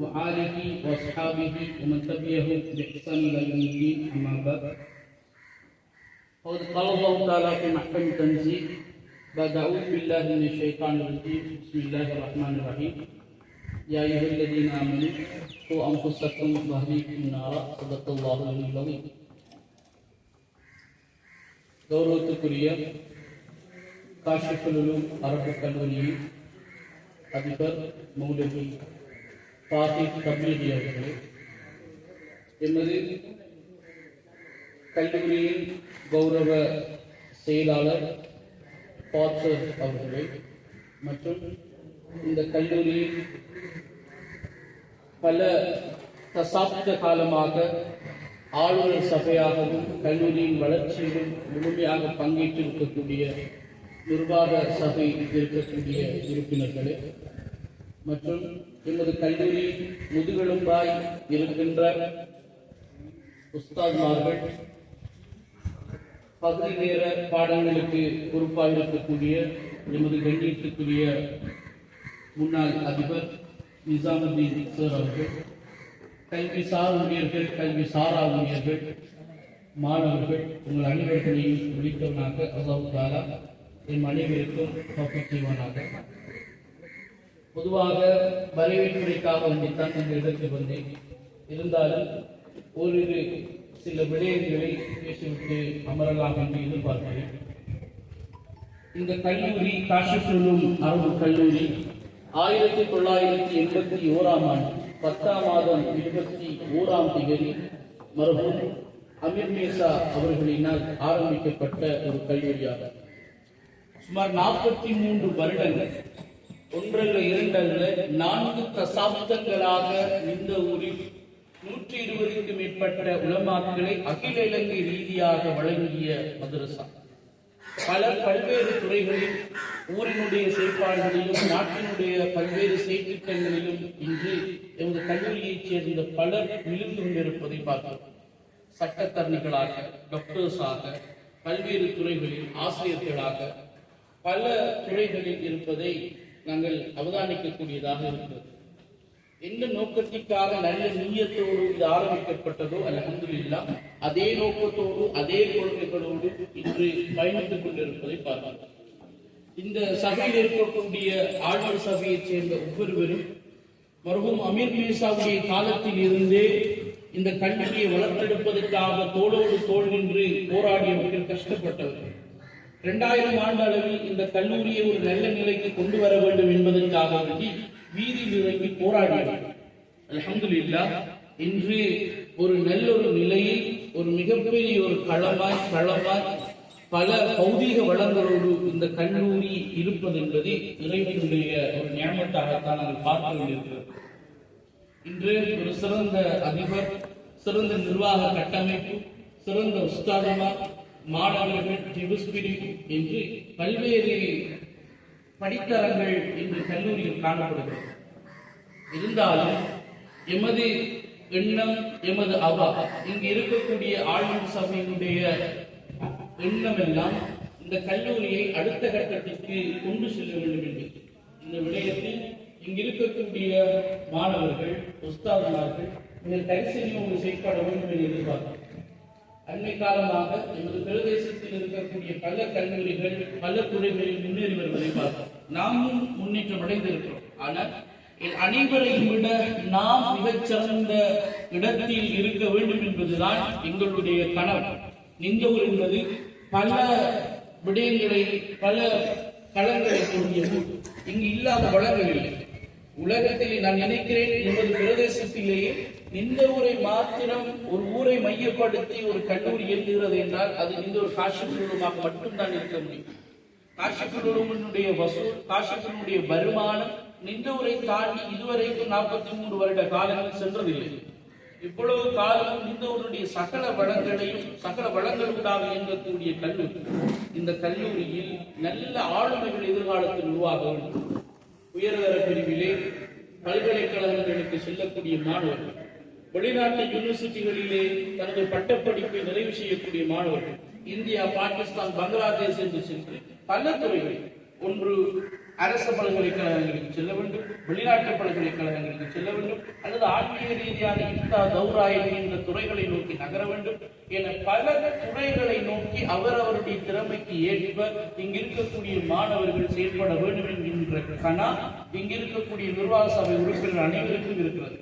وآله وأصحابه ومن تبعهم بإحسان إلى يوم الدين أما بعد فقد قال الله تعالى في محكم تنزيل بعد أعوذ بالله من الشيطان الرجيم بسم الله الرحمن الرحيم يا أيها الذين آمنوا قوا أنفسكم وأهليكم نارا صدق الله العلي العظيم கௌரவத்துக்குரிய காஷிஃபுலும் அரபு கல்லூரியின் அதிபர் மௌலவி தாஹிப் தப்லீகி அவர்களே எமது கல்லூரியின் கௌரவ செயலாளர் பாத்தர் அவர்களே மற்றும் இந்த கல்லூரியில் பல தசாப்த காலமாக ஆளுநர் சபையாகவும் கல்லூரியின் வளர்ச்சியிலும் முழுமையாக பங்கேற்றிருக்கக்கூடிய நிர்வாக சபை இருக்கக்கூடிய உறுப்பினர்களே மற்றும் எமது கல்லூரி முதுகெலும்பாய் இருக்கின்ற உஸ்தாத்மார்கள் பகுதி நேர பாடங்களுக்கு பொறுப்பாக இருக்கக்கூடிய எமது கண்ணியத்துக்குரிய முன்னாள் அதிபர் நிசாமுதீன் சார் அவர்கள் கல்வி சார் ஊழியர்கள் கல்வி சாரா ஊழியர்கள் மாணவர்கள் உங்கள் அனைவர்களையும் விழித்தவனாக அசாவுதாரா என் அனைவருக்கும் தோப்பிக் பொதுவாக வரவேற்புரைக்காக வேண்டித்தான் இந்த இடத்துக்கு வந்தேன் இருந்தாலும் ஓரிரு சில விடயங்களை பேசிவிட்டு அமரலாம் என்று எதிர்பார்க்கிறேன். இந்த கல்லூரி காஷிஃபுலும் அரபு கல்லூரி ஆயிரத்தி தொள்ளாயிரத்தி எண்பத்தி ஓராம் ஆண்டு பத்தாம் மாதம் இருபத்தி ஓராம் திகதி மருகும் அமீர் மேசா அவர்களினால் ஆரம்பிக்கப்பட்ட ஒரு கல்லூரியாகும். சுமார் நாற்பத்தி மூன்று வருடங்கள் ஒன்றல்ல இரண்டல்ல நான்கு தசாப்தங்களாக இந்த ஊரில் நூற்றி இருபதுக்கும் மேற்பட்ட உலமாக்களை அகில இலங்கை ரீதியாக வழங்கிய மதரசா. பல பல்வேறு துறைகளில் ஊரினுடைய செயற்பாடுகளிலும் நாட்டினுடைய பல்வேறு செயற்திட்டங்களிலும் இன்று எமது கல்லூரியைச் சேர்ந்த பலர் விழுந்து கொண்டிருப்பதை பார்க்கிறோம். சட்டத்தரணிகளாக டாக்டர்ஸாக பல்வேறு துறைகளில் ஆசிரியர்களாக பல துறைகளில் இருப்பதை நாங்கள் அவதானிக்கக்கூடியதாக இருக்கிறது. எந்த நோக்கத்திற்காக நல்ல நீயத்தோடு இது ஆரம்பிக்கப்பட்டதோ அல்ஹம்துலில்லாஹ் அதே நோக்கத்தோடு அதே கொள்கைகளோடு இன்று பயணித்துக் கொண்டிருப்பதை பார்க்கலாம். இந்த சபையில் இருக்கக்கூடிய ஆளுநர் சபையைச் சேர்ந்த ஒவ்வொருவரும் மருகும் அமீர் மீசாவுடைய காலத்தில் இருந்தே இந்த கல்வியை வளர்த்தெடுப்பதற்காக தோளோடு தோள் நின்று போராடியவர்கள் கஷ்டப்பட்டவர்கள். இரண்டாயிரம் ஆண்டு அளவில் இந்த கல்லூரியை ஒரு நல்ல நிலைக்கு கொண்டு வர வேண்டும் என்பதற்காக வேண்டி வீதி நிலைக்கு போராடினார் இல்லா இன்று ஒரு நல்ல ஒரு நிலையில் ஒரு மிகப்பெரிய ஒரு களமாய் களமாய் பல பௌதீக வளங்களோடு இந்த கல்லூரி இருப்பது என்பது இறைவனுடைய ஒரு ஞாபகத்தாகத்தான் நாங்கள் பார்க்க வேண்டியிருக்கிறோம் இன்று ஒரு சிறந்த அதிபர் சிறந்த நிர்வாக கட்டமைப்பு சிறந்த உஸ்தாதமா மாணவர்கள் டிவிஸ்பிரி என்று பல்வேறு படித்தரங்கள் இன்று கல்லூரியில் காணப்படுகிறது. இருந்தாலும் எமது எண்ணம் எமது அவா இங்கு இருக்கக்கூடிய ஆளுநர் சபையினுடைய எண்ணம் எல்லாம் இந்த கல்லூரியை அடுத்த கட்டத்திற்கு கொண்டு செல்ல வேண்டும் என்று. இந்த விடயத்தில் இங்கு இருக்கக்கூடிய மாணவர்கள் உஸ்தாதமார்கள் இந்த தரிசனியோடு செய்யப்பட வேண்டும் என்று எதிர்பார்க்கிறோம். அண்மை காலமாக எமது பிரதேசத்தில் இருக்கக்கூடிய பல கல்லூரிகள் பல துறைகளில் முன்னேறி வருவதை பார்த்தோம். நாமும் முன்னேற்றம் அடைந்திருக்கிறோம். ஆனால் அனைவரையும் விட நாம் மிகச்சிறந்த இடத்தில் இருக்க வேண்டும் என்பதுதான் எங்களுடைய கனவு. நின்றவர் என்பது பல விடயங்களை பல களங்களை கொண்டியது இங்கு இல்லாத வளங்கள் இல்லை. உலகத்தில் நான் நினைக்கிறேன் எமது பிரதேசத்திலேயே இந்த ஊரை மாத்திரம் ஒரு ஊரை மையப்படுத்தி ஒரு கல்லூரி இயங்குகிறது என்றால் அது இந்த ஒரு காஷிபுரமாக மட்டும்தான் இருக்க முடியும். காஷிபுரனுடைய வசூல் காஷிபுரனுடைய வருமானம் நின்ற ஊரை தாண்டி இதுவரைக்கும் நாற்பத்தி மூன்று வருட காலங்கள் சென்றதில்லை. இவ்வளவு காலம் நின்றவருடைய சகல வளங்களையும் சகல வளங்களுக்காக இயங்கக்கூடிய கல்லூரி. இந்த கல்லூரியில் நல்ல ஆளுமைகள் எதிர்காலத்தில் உருவாக வேண்டும். உயர்தர பிரிவிலே பல்கலைக்கழகங்களுக்கு செல்லக்கூடிய மாணவர்கள் வெளிநாட்டு யூனிவர்சிட்டிகளிலே தனது பட்டப்படிப்பை நிறைவு செய்யக்கூடிய மாணவர்கள் இந்தியா பாகிஸ்தான் பங்களாதேஷ் என்று சென்று பல துறைகளில் ஒன்று அரசு பல்கலைக்கழகங்களுக்கு செல்ல வேண்டும் வெளிநாட்டு பல்கலைக்கழகங்களுக்கு செல்ல வேண்டும் அல்லது ஆன்மீக ரீதியான இஃப்தா தௌரா என்கின்ற துறைகளை நோக்கி நகர வேண்டும் என பல துறைகளை நோக்கி அவரவருடைய திறமைக்கு ஏற்ப இங்கிருக்கக்கூடிய மாணவர்கள் செயல்பட வேண்டும் என்கின்ற கணா இங்கிருக்கக்கூடிய நிர்வாக சபை உறுப்பினர் அனைவருக்கும் இருக்கிறது.